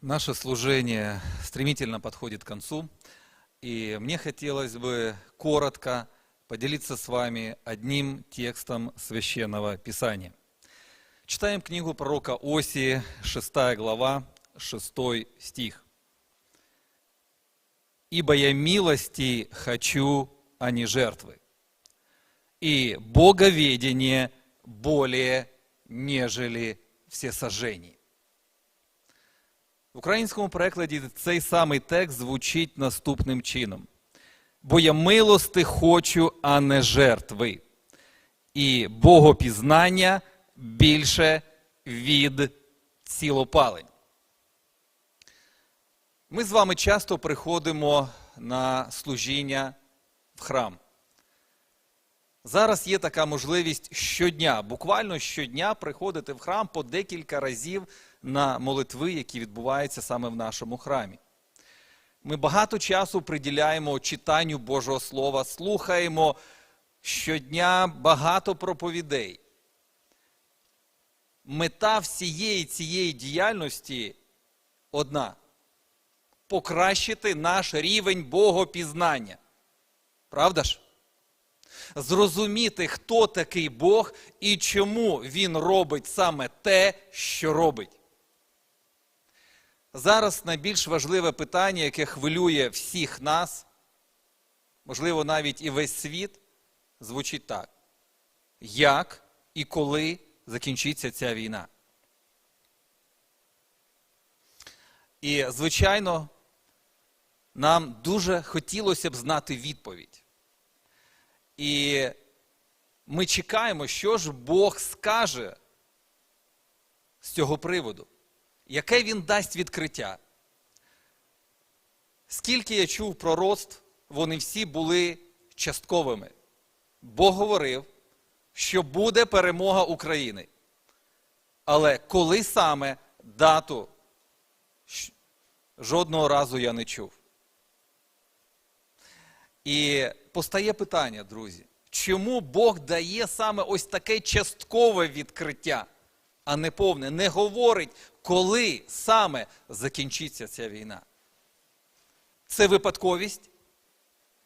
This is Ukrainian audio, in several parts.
Наше служение стремительно подходит к концу, и мне хотелось бы коротко поделиться с вами одним текстом священного Писания. Читаем книгу пророка Осии, 6 глава, 6 стих. «Ибо я милости хочу, а не жертвы, и боговедение более, нежели все сожжения». Українському перекладі цей самий текст звучить наступним чином: Бо я милости хочу, а не жертви, і богопізнання більше від цілопалень. Ми з вами часто приходимо на служіння в храм. Зараз є така можливість щодня, буквально щодня приходити в храм по декілька разів на молитви, які відбуваються саме в нашому храмі. Ми багато часу приділяємо читанню Божого Слова, слухаємо щодня багато проповідей. Мета всієї цієї діяльності одна покращити наш рівень богопізнання. Правда ж? Зрозуміти, хто такий Бог і чому Він робить саме те, що робить. Зараз найбільш важливе питання, яке хвилює всіх нас, можливо, навіть і весь світ, звучить так: як і коли закінчиться ця війна? І, звичайно, нам дуже хотілося б знати відповідь. І ми чекаємо, що ж Бог скаже з цього приводу, яке він дасть відкриття. Скільки я чув пророцтв, вони всі були частковими. Бог говорив, що буде перемога України. Але коли саме дату жодного разу я не чув. І постає питання, друзі, чому Бог дає саме ось таке часткове відкриття, а не повне, не говорить, коли саме закінчиться ця війна? Це випадковість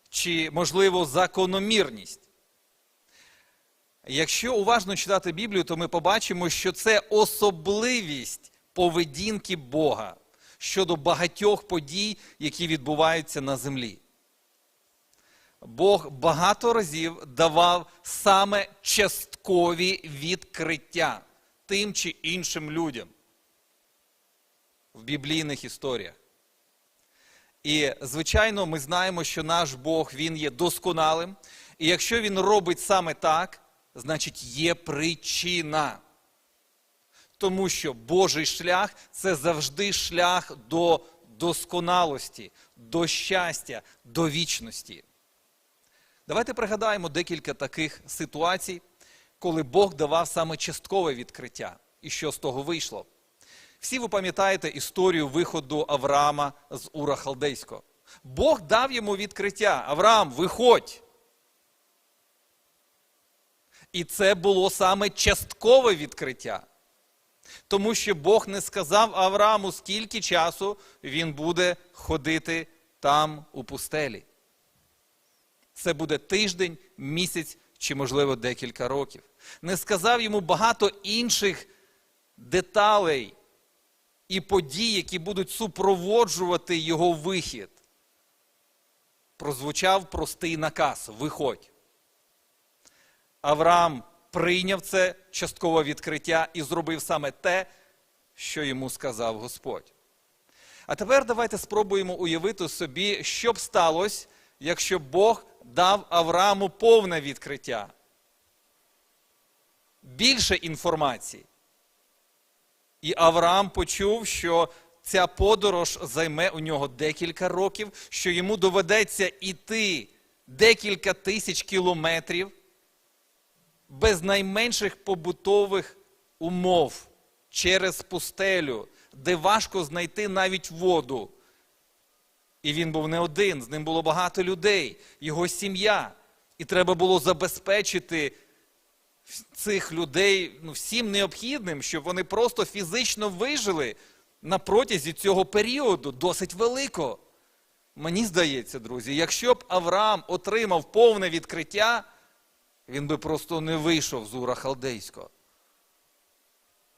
чи, можливо, закономірність? Якщо уважно читати Біблію, то ми побачимо, що це особливість поведінки Бога щодо багатьох подій, які відбуваються на землі. Бог багато разів давав саме часткові відкриття тим чи іншим людям в біблійних історіях. І, звичайно, ми знаємо, що наш Бог Він є досконалим. І якщо Він робить саме так, значить є причина. Тому що Божий шлях це завжди шлях до досконалості, до щастя, до вічності. Давайте пригадаємо декілька таких ситуацій, коли Бог давав саме часткове відкриття. І що з того вийшло? Всі ви пам'ятаєте історію виходу Авраама з Ура Халдейського. Бог дав йому відкриття. Авраам, виходь. І це було саме часткове відкриття. Тому що Бог не сказав Аврааму, скільки часу він буде ходити там у пустелі. Це буде тиждень, місяць чи, можливо, декілька років. Не сказав йому багато інших деталей і подій, які будуть супроводжувати його вихід. Прозвучав простий наказ виходь. Авраам прийняв це часткове відкриття і зробив саме те, що йому сказав Господь. А тепер давайте спробуємо уявити собі, що б сталося, якщо Бог дав Аврааму повне відкриття. Більше інформації. І Авраам почув, що ця подорож займе у нього декілька років, що йому доведеться йти декілька тисяч кілометрів без найменших побутових умов через пустелю, де важко знайти навіть воду. І він був не один, з ним було багато людей, його сім'я. І треба було забезпечити цих людей ну, всім необхідним, щоб вони просто фізично вижили на протязі цього періоду досить великого. Мені здається, друзі, якщо б Авраам отримав повне відкриття, він би просто не вийшов з Ура Халдейського.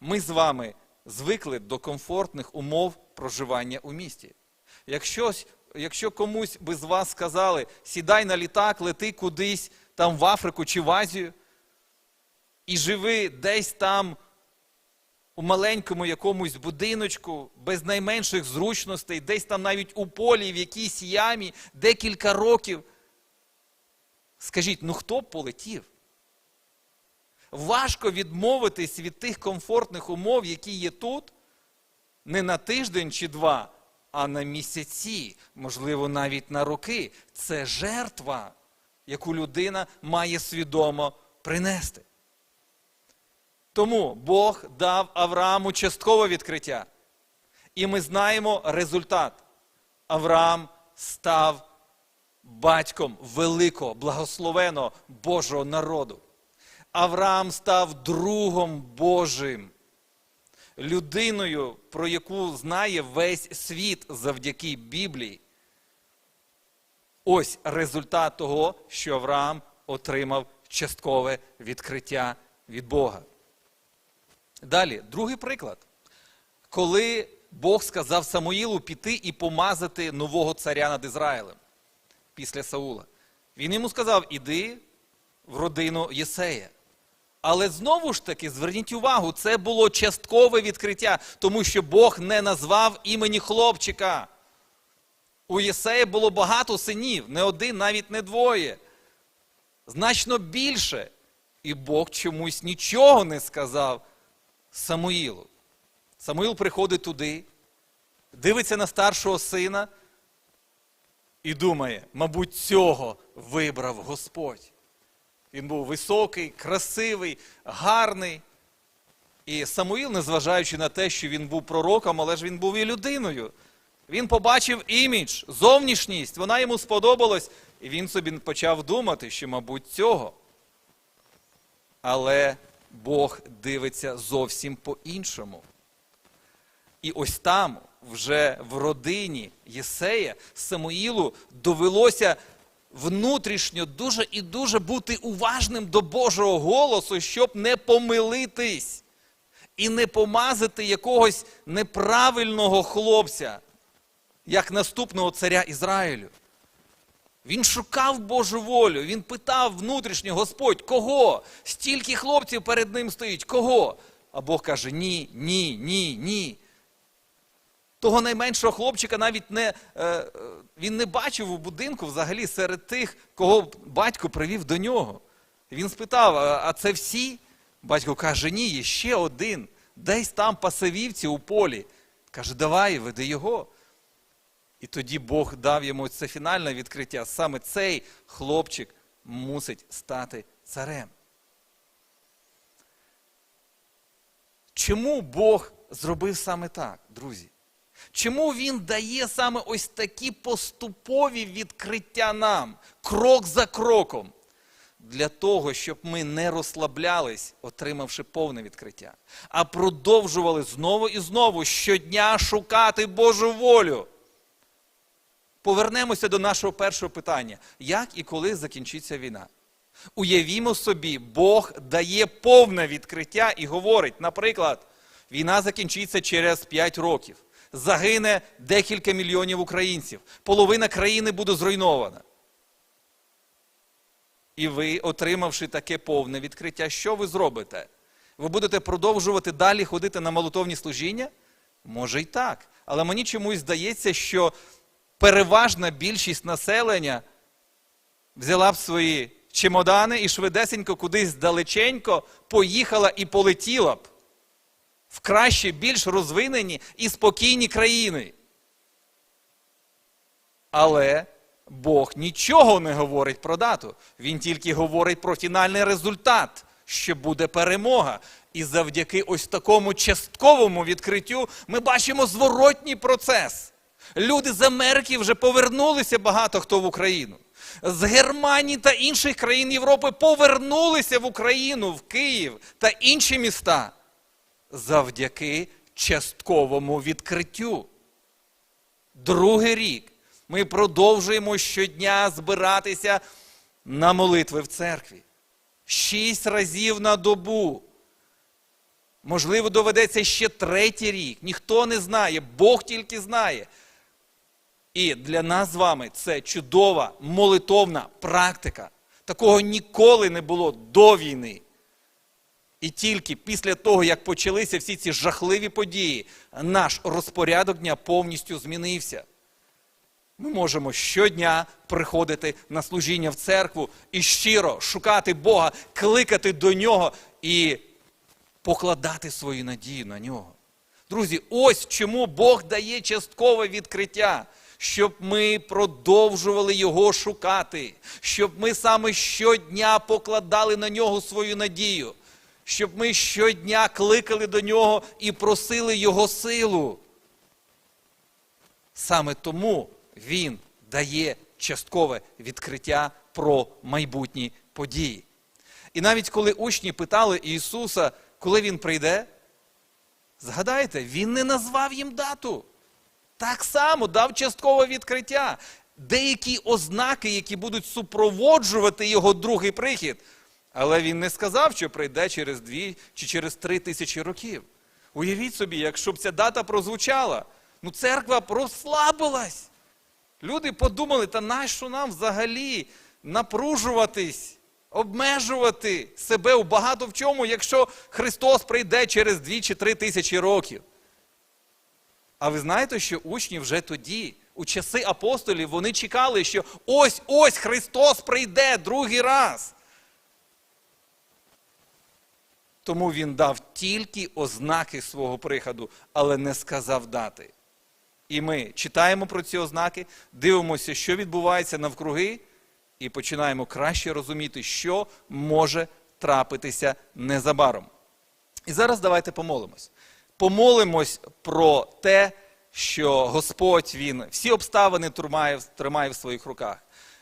Ми з вами звикли до комфортних умов проживання у місті. Якщо, якщо комусь би з вас сказали, сідай на літак, лети кудись там в Африку чи в Азію, і живи десь там у маленькому якомусь будиночку, без найменших зручностей, десь там навіть у полі, в якійсь ямі, декілька років. Скажіть, ну хто б полетів? Важко відмовитись від тих комфортних умов, які є тут, не на тиждень чи два, а на місяці, можливо, навіть на роки. Це жертва, яку людина має свідомо принести. Тому Бог дав Аврааму часткове відкриття. І ми знаємо результат. Авраам став батьком великого, благословеного Божого народу. Авраам став другом Божим, людиною, про яку знає весь світ завдяки Біблії. Ось результат того, що Авраам отримав часткове відкриття від Бога. Далі, другий приклад. Коли Бог сказав Самуїлу піти і помазати нового царя над Ізраїлем після Саула. Він йому сказав: іди в родину Єсея. Але знову ж таки, зверніть увагу, це було часткове відкриття, тому що Бог не назвав імені хлопчика. У Єсея було багато синів, не один, навіть не двоє. Значно більше. І Бог чомусь нічого не сказав Самуїлу. Самуїл приходить туди, дивиться на старшого сина і думає, мабуть, цього вибрав Господь. Він був високий, красивий, гарний. І Самуїл, незважаючи на те, що він був пророком, але ж він був і людиною. Він побачив імідж, зовнішність, вона йому сподобалась, і він собі почав думати, що, мабуть, цього. Але Бог дивиться зовсім по-іншому. І ось там, вже в родині Єсея, Самуїлу довелося внутрішньо дуже і дуже бути уважним до Божого голосу, щоб не помилитись і не помазати якогось неправильного хлопця, як наступного царя Ізраїлю. Він шукав Божу волю, він питав внутрішньо, Господь, кого? Стільки хлопців перед ним стоїть, кого? А Бог каже: ні, ні, ні, ні. Того найменшого хлопчика навіть не, е, він не бачив у будинку взагалі серед тих, кого батько привів до нього. Він спитав: а це всі? Батько каже, ні, є ще один. Десь там пасивівці у полі. Каже, давай, веди його. І тоді Бог дав йому це фінальне відкриття. Саме цей хлопчик мусить стати царем. Чому Бог зробив саме так, друзі? Чому він дає саме ось такі поступові відкриття нам, крок за кроком? Для того, щоб ми не розслаблялись, отримавши повне відкриття, а продовжували знову і знову щодня шукати Божу волю. Повернемося до нашого першого питання: як і коли закінчиться війна? Уявімо собі, Бог дає повне відкриття і говорить, наприклад, війна закінчиться через 5 років загине декілька мільйонів українців, половина країни буде зруйнована. І ви, отримавши таке повне відкриття, що ви зробите? Ви будете продовжувати далі ходити на молитовні служіння? Може й так. Але мені чомусь здається, що переважна більшість населення взяла б свої чемодани і швидесенько кудись далеченько поїхала і полетіла б в кращі, більш розвинені і спокійні країни. Але Бог нічого не говорить про дату. Він тільки говорить про фінальний результат, що буде перемога. І завдяки ось такому частковому відкриттю ми бачимо зворотній процес. Люди з Америки вже повернулися багато хто в Україну. З Германії та інших країн Європи повернулися в Україну, в Київ та інші міста завдяки частковому відкриттю. Другий рік ми продовжуємо щодня збиратися на молитви в церкві. Шість разів на добу. Можливо, доведеться ще третій рік. Ніхто не знає, Бог тільки знає. І для нас з вами це чудова молитовна практика. Такого ніколи не було до війни. І тільки після того, як почалися всі ці жахливі події, наш розпорядок дня повністю змінився. Ми можемо щодня приходити на служіння в церкву і щиро шукати Бога, кликати до нього і покладати свою надію на нього. Друзі, ось чому Бог дає часткове відкриття, щоб ми продовжували його шукати, щоб ми саме щодня покладали на нього свою надію, щоб ми щодня кликали до нього і просили його силу. Саме тому він дає часткове відкриття про майбутні події. І навіть коли учні питали Ісуса, коли Він прийде, згадайте, Він не назвав їм дату. Так само дав часткове відкриття. Деякі ознаки, які будуть супроводжувати його другий прихід. Але він не сказав, що прийде через дві чи через три тисячі років. Уявіть собі, якщо б ця дата прозвучала, ну церква прослабилась. Люди подумали, та нащо нам взагалі напружуватись, обмежувати себе у багато в чому, якщо Христос прийде через дві чи три тисячі років. А ви знаєте, що учні вже тоді, у часи апостолів, вони чекали, що ось ось Христос прийде другий раз. Тому він дав тільки ознаки свого приходу, але не сказав дати. І ми читаємо про ці ознаки, дивимося, що відбувається навкруги, і починаємо краще розуміти, що може трапитися незабаром. І зараз давайте помолимось. Помолимось про те, що Господь Він всі обставини тримає, тримає в своїх руках.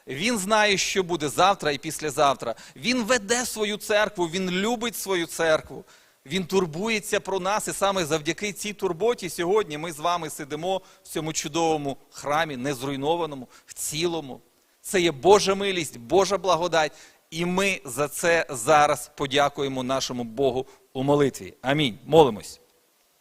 Він знає, що буде завтра і післязавтра. Він веде свою церкву, він любить свою церкву. Він турбується про нас, і саме завдяки цій турботі сьогодні ми з вами сидимо в цьому чудовому храмі, не зруйнованому, в цілому. Це є Божа милість, Божа благодать. І ми за це зараз подякуємо нашому Богу у молитві. Амінь. Молимось.